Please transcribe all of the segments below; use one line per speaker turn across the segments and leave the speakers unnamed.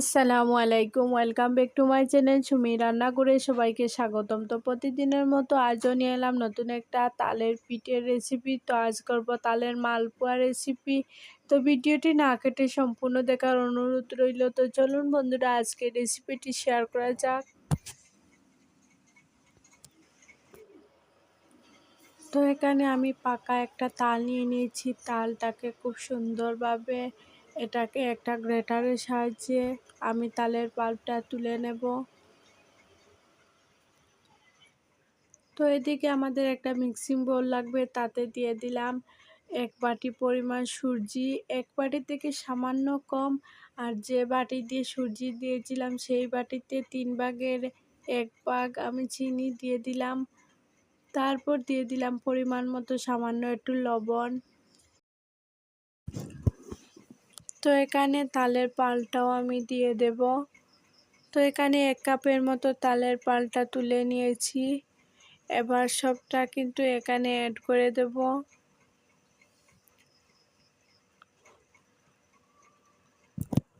আসসালামু আলাইকুম। Welcome back to my channel Sumi রান্না করে সবাইকে স্বাগতম। তো প্রতিদিনের মতো আজও নিয়ে এলাম নতুন একটা তালের পিঠের রেসিপি তো আজ করব তালের মালপোয়া রেসিপি তো ভিডিওটি না কেটে সম্পূর্ণ দেখার অনুরোধ রইল। তো চলুন বন্ধুরা আজকে রেসিপিটি শেয়ার করা যাক। তো এখানে আমি পাকা একটা তাল নিয়ে নিয়েছি। তালটাকে খুব সুন্দরভাবে এটাকে একটা গ্রেটারের সাহায্যে আমি তালের পাল্পটা তুলে নেব। তো এদিকে আমাদের একটা মিক্সিং বোল লাগবে, তাতে দিয়ে দিলাম এক বাটি পরিমাণ সুজি। এক বাটি থেকে সামান্য কম, আর যে বাটি দিয়ে সুজি দিয়েছিলাম সেই বাটিতে তিন ভাগের এক ভাগ আমি চিনি দিয়ে দিলাম। তারপর দিয়ে দিলাম পরিমাণ মতো সামান্য একটু লবণ। তো এখানে তালের পালটাও আমি দিয়ে দেব। তো এখানে এক কাপের মতো তালের পালটা তুলে নিয়েছি। এবার সবটা কিন্তু এখানে অ্যাড করে দেব।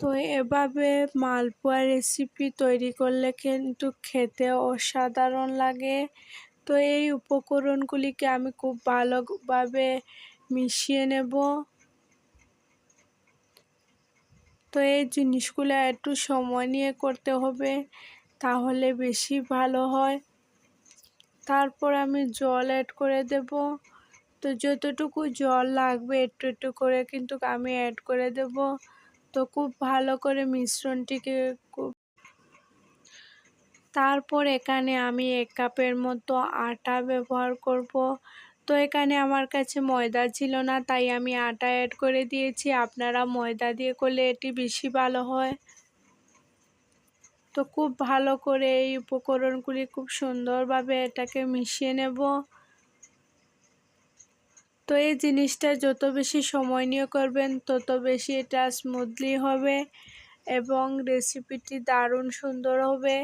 তো এভাবে মালপোয়া রেসিপি তৈরি করলে কিন্তু খেতে অসাধারণ লাগে। তো এই উপকরণগুলিকে আমি খুব ভালোভাবে মিশিয়ে নেব। তো এই জিনিসগুলো একটু সময় নিয়ে করতে হবে, তাহলে বেশি ভালো হয়। তারপর আমি জল অ্যাড করে দেব। তো যতটুকু জল লাগবে একটু একটু করে কিন্তু আমি অ্যাড করে দেব। তো খুব ভালো করে মিশ্রণটিকে খুব তারপর এখানে আমি এক কাপের মতো আটা ব্যবহার করব। তো এখানে আমার কাছে ময়দা ছিল না, তাই আমি আটা অ্যাড করে দিয়েছি। আপনারা ময়দা দিয়ে করলে এটি বেশি ভালো হয়। তো খুব ভালো করে এই উপকরণগুলি খুব সুন্দরভাবে এটাকে মিশিয়ে নেব। তো এই জিনিসটা যত বেশি সময় নিয়ে করবেন, তত বেশি এটা স্মুথলি হবে এবং রেসিপিটি দারুণ সুন্দর হবে।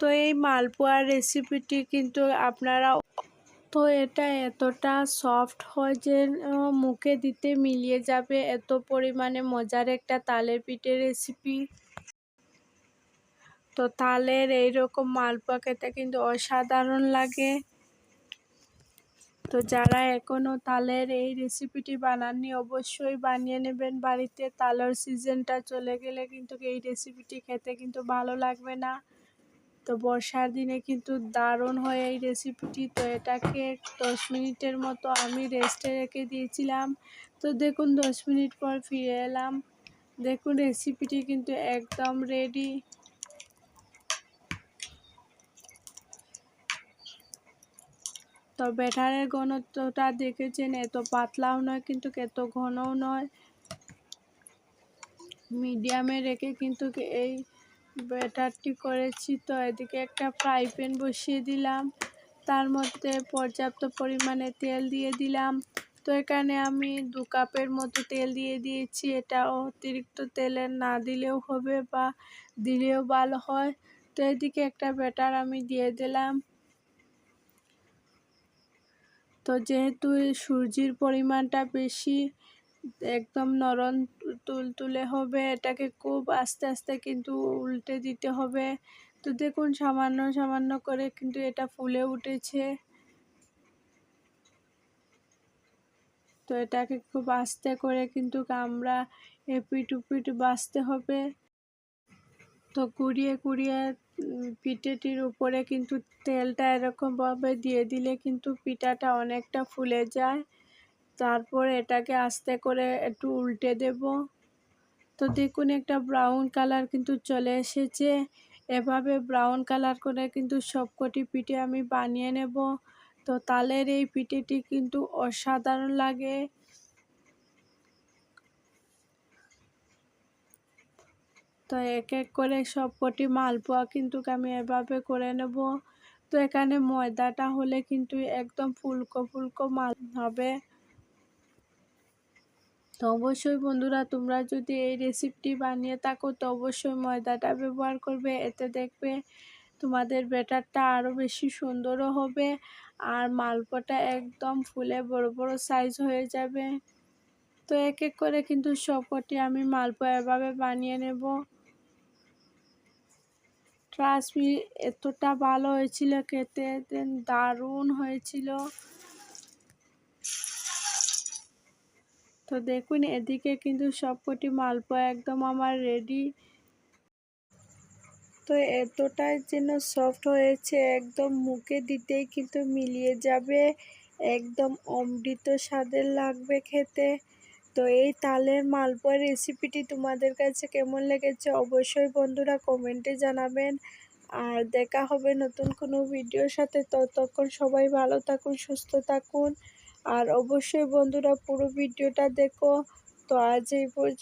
তো এই মালপোয়ার রেসিপিটি কিন্তু আপনারা তো এটা এতটা সফট হয় যে মুখে দিতে মিলিয়ে যাবে। এত পরিমাণে মজার একটা তালের পিঠের রেসিপি তো তালের এইরকম মালপোয়া খেতে কিন্তু অসাধারণ লাগে। তো যারা এখনও তালের এই রেসিপিটি বানাননি, অবশ্যই বানিয়ে নেবেন। বাড়িতে তালের সিজনটা চলে গেলে কিন্তু এই রেসিপিটি খেতে কিন্তু ভালো লাগবে না। তো বর্ষার দিনে কিন্তু দারুণ হয় এই রেসিপিটি তো এটাকে দশ মিনিটের মতো আমি রেস্টে রেখে দিয়েছিলাম। তো দেখুন, দশ মিনিট পর ফিরে এলাম। দেখুন রেসিপিটি কিন্তু একদম রেডি তো ব্যাটারের ঘনত্বটা দেখেছেন, এত পাতলাও নয়, কিন্তু এত ঘনও নয়। মিডিয়ামে রেখে কিন্তু এই ব্যাটারটি করেছি। তো এদিকে একটা ফ্রাই প্যান বসিয়ে দিলাম। তার মধ্যে পর্যাপ্ত পরিমাণে তেল দিয়ে দিলাম। তো এখানে আমি দু কাপের মতো তেল দিয়ে দিয়েছি। এটা অতিরিক্ত তেলে না দিলেও হবে বা দিলেও ভালো হয়। তো এদিকে একটা ব্যাটার আমি দিয়ে দিলাম। তো যেহেতু সূর্যির পরিমাণটা বেশি একদম নরম তুলতুলে হবে, এটাকে খুব আস্তে আস্তে কিন্তু উল্টে দিতে হবে। তো দেখুন, সামান্য সামান্য করে কিন্তু এটা ফুলে উঠেছে। তো এটাকে খুব আস্তে করে কিন্তু আমরা এপিট উপিট বাঁচতে হবে। তো কুড়িয়ে কুড়িয়ে পিঠেটির উপরে কিন্তু তেলটা এরকমভাবে দিয়ে দিলে কিন্তু পিঠাটা অনেকটা ফুলে যায়। তারপর এটাকে আস্তে করে একটু উল্টে দেব। তো দেখুন একটা ব্রাউন কালার কিন্তু চলে এসেছে। এভাবে ব্রাউন কালার করে কিন্তু সবকটি পিঠে আমি বানিয়ে নেব। তো তালের এই পিঠেটি কিন্তু অসাধারণ লাগে। তো এক এক করে সবকটি মালপোয়া কিন্তু আমি এভাবে করে নেব। তো এখানে ময়দাটা হলে কিন্তু একদম ফুলকো ফুলকো মাল হবে। তো অবশ্যই বন্ধুরা তোমরা যদি এই রেসিপিটি বানিয়ে থাকো, তো অবশ্যই ময়দাটা ব্যবহার করবে। এতে দেখবে তোমাদের ব্যাটারটা আরও বেশি সুন্দরও হবে আর মালপোটা একদম ফুলে বড় বড় সাইজ হয়ে যাবে। তো এক এক করে কিন্তু সবকটি আমি মালপোয়া এভাবে বানিয়ে নেব। ট্রাস্ট এতটা ভালো হয়েছিল খেতে দারুণ হয়েছিল। তো দেখুন, এদিকে কিন্তু সবকটি মালপোয়া একদম আমার রেডি তো এতটাই যেন সফট হয়েছে, একদম মুখে দিতেই কিন্তু মিলিয়ে যাবে। একদম অমৃত স্বাদের লাগবে খেতে। তো এই তালের মালপোয়া রেসিপিটি তোমাদের কাছে কেমন লেগেছে অবশ্যই বন্ধুরা কমেন্টে জানাবেন। আর দেখা হবে নতুন কোনো ভিডিওর সাথে। ততক্ষণ সবাই ভালো থাকুন, সুস্থ থাকুন। আর অবশ্যই বন্ধুরা পুরো ভিডিওটা দেখো। তো আজ এই পর্যন্ত